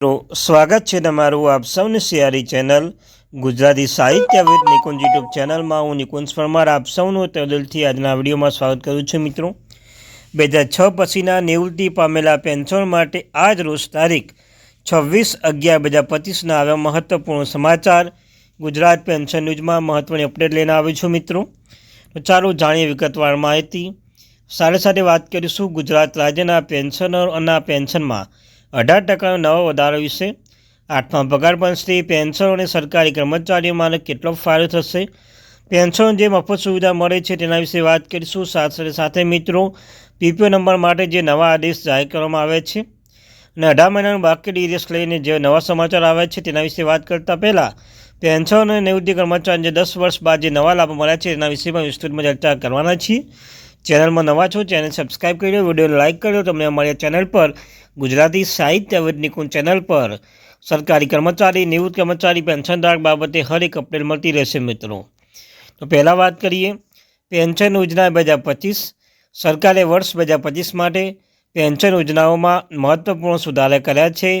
મિત્રો, સ્વાગત છે તમારું આપ સૌની સિયારી ચેનલ ગુજરાતી સાહિત્ય વિદ નિકુંજ યુટ્યુબ ચેનલમાં. હું નિકુંજ પરમાર આપ સૌનું તદલથી આજના વિડીયોમાં સ્વાગત કરું છું મિત્રો. બે હજાર છ પછીના નિવૃત્તિ પામેલા પેન્શન માટે આજ રોજ તારીખ છવ્વીસ અગિયાર બે હજાર પચીસના આવ્યા મહત્વપૂર્ણ સમાચાર. ગુજરાત પેન્શન ન્યૂઝમાં મહત્ત્વની અપડેટ લઈને આવ્યો છું મિત્રો. તો ચાલો જાણીએ વિગતવાર માહિતી. સાથે સાથે વાત કરીશું ગુજરાત રાજ્યના પેન્શનરોના પેન્શનમાં. અઢાર ટકાનો નવો વધારો વિશે આઠમા પગાર પંચથી પેન્શનો અને સરકારી કર્મચારીઓમાં કેટલો ફાયદો થશે? પેન્શન જે મફત સુવિધા મળે છે તેના વિશે વાત કરીશું. સાથે સાથે મિત્રો, પીપીઓ નંબર માટે જે નવા આદેશ જાહેર કરવામાં આવે છે અને અઢાર મહિનાનું બાકી ડિરેસ લઈને જે નવા સમાચાર આવ્યા છે તેના વિશે વાત કરતાં પહેલાં, પેન્શન અને નિવૃત્તિ કર્મચારી જે દસ વર્ષ બાદ જે નવા લાભો મળ્યા છે તેના વિશે પણ વિસ્તૃતમાં ચર્ચા કરવાના છીએ. ચેનલમાં નવા છો ચેનલ સબસ્ક્રાઈબ કરી લો, વિડીયોને લાઇક કરી તમને અમારી ચેનલ પર ગુજરાતી સાહિત્ય નિકુંજ ચેનલ પર સરકારી કર્મચારી, નિવૃત્ત કર્મચારી પેન્શનધારક બાબતે હર એક અપડેટ મળતી રહેશે મિત્રો. તો પહેલાં વાત કરીએ. પેન્શન યોજના બે હજાર પચીસ સરકારે વર્ષ બે હજાર પચીસ માટે પેન્શન યોજનાઓમાં મહત્વપૂર્ણ સુધારા કર્યા છે.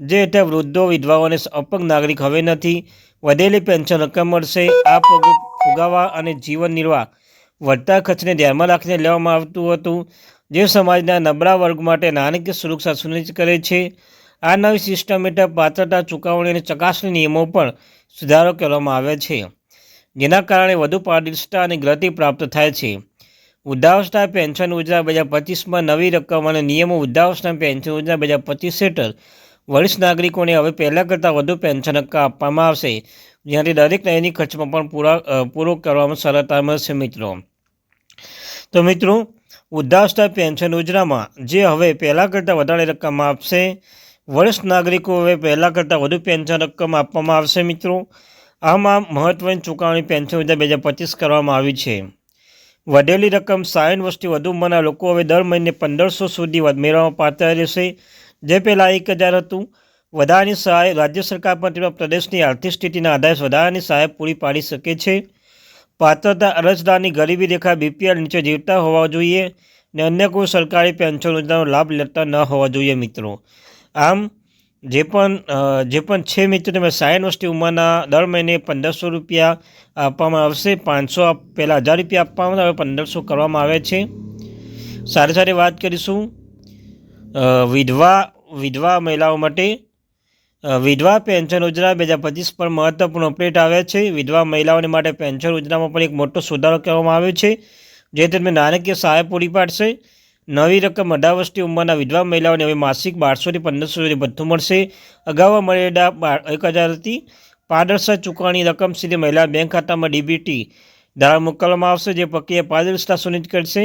જે હેઠળ વૃદ્ધો, વિધવાઓ અને અપંગ નાગરિક હવે નથી. વધેલી પેન્શન રકમ મળશે. આ ફુગાવા અને જીવન નિર્વાહ, વધતા ખર્ચને ધ્યાનમાં રાખીને લેવામાં આવતું હતું. જે સમાજના નબળા વર્ગ માટે નાણાકીય સુરક્ષા સુનિશ્ચિત કરે છે. આ નવી સિસ્ટમ હેઠળ પાત્રતા ચુકવણી અને ચકાસણી નિયમો પણ સુધારો કરવામાં આવે છે, જેના કારણે વધુ પારદર્શિતા અને ગતિ પ્રાપ્ત થાય છે. વૃદ્ધાવસ્થા પેન્શન યોજના બે હજાર પચીસમાં નવી રકમ અને નિયમો વૃદ્ધાવસ્થા પેન્શન યોજના બે હજાર પચીસ હેઠળ વરિષ્ઠ નાગરિકોને હવે પહેલાં કરતાં વધુ પેન્શન હક્કા આપવામાં આવશે જ્યાંથી દરેક નયની ખર્ચમાં પણ પૂરા પૂરો કરવામાં સરળતા મળશે મિત્રો. તો મિત્રો વૃદ્ધાવસ્થા પેન્શન યોજનામાં, જે હવે પહેલાં કરતાં વધારે રકમ આપશે. વરિષ્ઠ નાગરિકો હવે પહેલાં કરતાં વધુ પેન્શન રકમ આપવામાં આવશે, મિત્રો. આમાં મહત્ત્વની ચૂકવણી પેન્શન યોજના બે હજાર પચીસ કરવામાં આવી છે. વધેલી રકમ સાઠ વર્ષથી વધુ ઉંમરના લોકો હવે દર મહિને પંદરસો સુધી વધ- મેળવવા પાત્ર રહેશે. જે પહેલાં એક હજાર હતું. વધારાની સહાય રાજ્ય સરકાર પણ તેમના પ્રદેશની આર્થિક સ્થિતિના આધારે વધારાની સહાય પૂરી પાડી શકે છે. પાત્રતા અરજદારની ગરીબી રેખા બીપીએલ નીચે જીવતા હોવા જોઈએ ને અન્ય કોઈ સરકારી પેન્શન યોજનાનો લાભ લેતા ન હોવા જોઈએ મિત્રો. આમ, જે પણ જે પણ છે મિત્રો, તમે સાઠ વર્ષથી ઉંમરના દર મહિને પંદરસો રૂપિયા આપવામાં આવશે. પાંચસો પહેલાં હજાર રૂપિયા આપવામાં આવે, પંદરસો કરવામાં આવે છે. સારી સારી વાત કરીશું. વિધવા વિધવા મહિલાઓ માટે વિધવા પેન્શન યોજના બે હજાર પચીસ પર મહત્વપૂર્ણ અપડેટ આવે છે. વિધવા મહિલાઓને માટે પેન્શન યોજનામાં પણ એક મોટો સુધારો કરવામાં આવ્યો છે, જે તેમને નાણાકીય સહાય પૂરી પાડશે. નવી રકમ અઢાર વર્ષથી ઉંમરના વિધવા મહિલાઓને હવે માસિક બારસોથી પંદરસો સુધી ભથ્થું મળશે. અગાઉ બાર, એક હજાર હતી. પારદર્શક ચૂકવણી રકમ સીધી મહિલા બેંક ખાતામાં ડીબીટી દ્વારા મોકલવામાં આવશે, જે પ્રક્રિયા પારદર્શિતા સુનિશ્ચિત કરશે.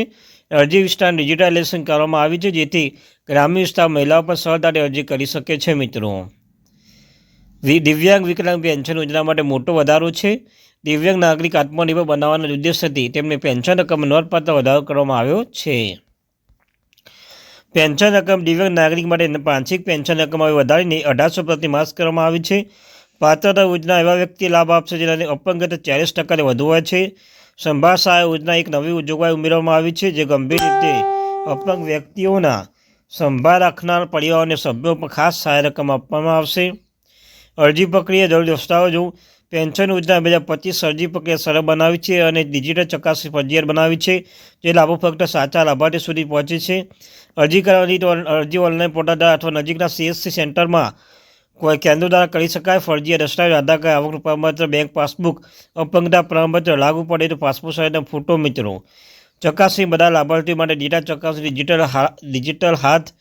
અરજી વિસ્તાર ડિજિટાઇઝેશન કરવામાં આવી છે, જેથી ગ્રામ્ય વિસ્તાર મહિલાઓ પણ સરળતાથી અરજી કરી શકે છે, મિત્રો. દિવ્યાંગ વિકલાંગ પેન્શન યોજના માટે મોટો વધારો છે. દિવ્યાંગ નાગરિક આત્મનિર્ભર બનાવવાના ઉદ્દેશથી તેમને પેન્શન રકમ નોંધપાત્ર વધારો કરવામાં આવ્યો છે. પેન્શન રકમ દિવ્યાંગ નાગરિક માટે પાંચિક પેન્શન રકમ હવે વધારીને અઢારસો પ્રતિ માસ કરવામાં આવી છે. પાત્રતા યોજના એવા વ્યક્તિ લાભ આપશે જેનાની અપંગત ચાલીસ ટકાને વધુ હોય છે. સંભાળ સહાય યોજના એક નવી જોગવાઈ ઉમેરવામાં આવી છે જે ગંભીર રીતે અપંગ વ્યક્તિઓના સંભાળ રાખનાર પરિવારોને સભ્યો પર ખાસ સહાય રકમ આપવામાં આવશે. અરજી પ્રક્રિયા જરૂરી દસ્તાવેજો પેન્શન યોજના બે હજાર પચીસ અરજી પ્રક્રિયા સરળ બનાવી છે અને ડિજિટલ ચકાસણી ફરજિયાત બનાવી છે, જે લાભો ફક્ત સાચા લાભાર્થી સુધી પહોંચે છે. અરજી કરવાની અરજી ઓનલાઈન પોર્ટલ દ્વારા અથવા નજીકના સીએસસી સેન્ટરમાં કોઈ કેન્દ્ર દ્વારા કરી શકાય. ફરજિયાત દસ્તાવેજ, આધાર કાર્ડ, આવક પ્રમાણપત્ર, બેંક પાસબુક, અપંગતા પ્રમાણપત્ર લાગુ પડે તો પાસપોર્ટ સાઇઝના ફોટો મિત્રો. ચકાસણી બધા લાભાર્થીઓ માટે ડેટા ચકાસણી, ડિજિટલ ડિજિટલ હાથ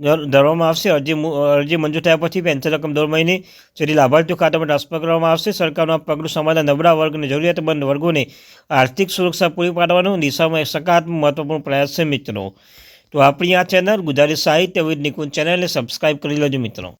ધરવામાં આવશે. અરજી અરજી મંજૂર થયા પછી પેન્શન રકમ દર મહિને સુધી લાભાર્થીઓ ખાતામાં ટ્રાન્સફર કરવામાં આવશે. સરકારનું પગલું સમાજના નબળા વર્ગ અને જરૂરિયાતમંદ વર્ગોને આર્થિક સુરક્ષા પૂરી પાડવાનું દિશામાં એક સકારાત્મક મહત્વપૂર્ણ પ્રયાસ છે મિત્રો. તો આપણી આ ચેનલ ગુજરાતી સાહિત્ય વિદ નિકુંજ ચેનલને સબસ્ક્રાઈબ કરી લેજો મિત્રો.